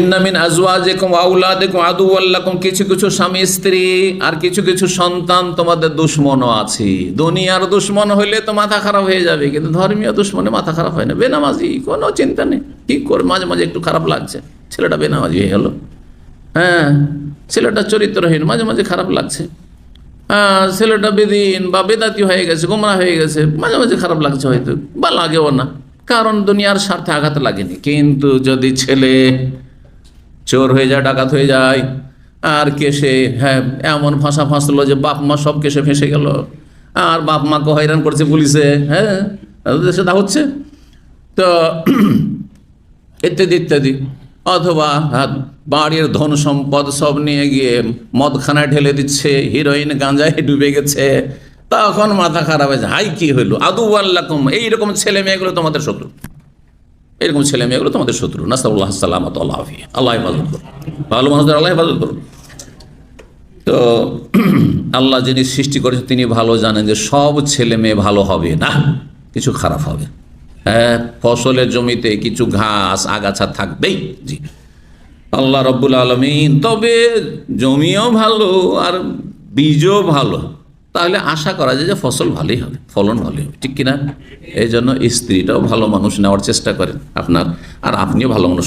ইন্নামিন আজওয়াজেকুম আউলাদেকুম আদুয়াল্লাকুম কিছু কিছু স্বামী, স্ত্রী আর কিছু কিছু সন্তান তোমাদের দুশ্মনও আছে। দুনিয়ার দুশ্মন হইলে তো মাথা খারাপ হয়ে যাবে, কিন্তু ধর্মীয় দুশ্মনে মাথা খারাপ হয় না। বেনামাজি, কোনো চিন্তা নেই। কি করে, মাঝে মাঝে একটু খারাপ লাগছে। ছেলেটা বেনামাজি হয়ে গেল। হ্যাঁ ছেলেটা চরিত্রহীন, মাঝে মাঝে খারাপ লাগছে। হ্যাঁ ছেলেটা বেদিন বা বেদাতি হয়ে গেছে, গোমরা হয়ে গেছে, মাঝে মাঝে খারাপ লাগছে হয়তো, বা লাগেও না। কারণ দুনিয়ার স্বার্থে আঘাত লাগেনি। কিন্তু যদি ছেলে চোর হয়ে যায় ডাকাত হয়ে যায়। আর কেসে হ্যাঁ এমন ফাঁসা ফাঁসলো যে বাপ মা সব কেসে ফেঁসে গেল। আর বাপ মাকে হয়রান করছে পুলিশে হ্যাঁ দেশে সেটা হচ্ছে। তো ইত্যাদি ইত্যাদি। অথবা হ্যাঁ, বাড়ির ধন সম্পদ সব নিয়ে গিয়ে মদখানায় ঢেলে দিচ্ছে হিরোইন গাঁজায় ডুবে গেছে। তখন মাথা খারাপ হয়েছে হাই কি হইল? আদু আল্লাহম এইরকম ছেলে মেয়েগুলো তোমাদের শত্রু। এরকম ছেলে মেয়েগুলো তোমাদের শত্রু। নাস্তাউল্লাহ সাল্লামত আল্লাহ হাফি আল্লাহ হেফাজত করুন। ভালো মানুষদের আল্লাহ হেফাজত করুন। তো আল্লাহ যিনি সৃষ্টি করেছেন তিনি ভালো জানেন যে সব ছেলে মেয়ে ভালো হবে না, কিছু খারাপ হবে। হ্যাঁ ফসলের জমিতে কিছু ঘাস, আগাছা থাকবেই। জি। আল্লাহ রব্বুল আলমিন, তবে জমিও ভালো আর বীজও ভালো। তাহলে আশা করা যায় যে ফসল ভালোই হবে, ফলন ভালোই হবে, ঠিক কিনা? এই জন্য স্ত্রীটাও ভালো মানুষ নেওয়ার চেষ্টা করেন আপনার, আর আপনিও ভালো মানুষ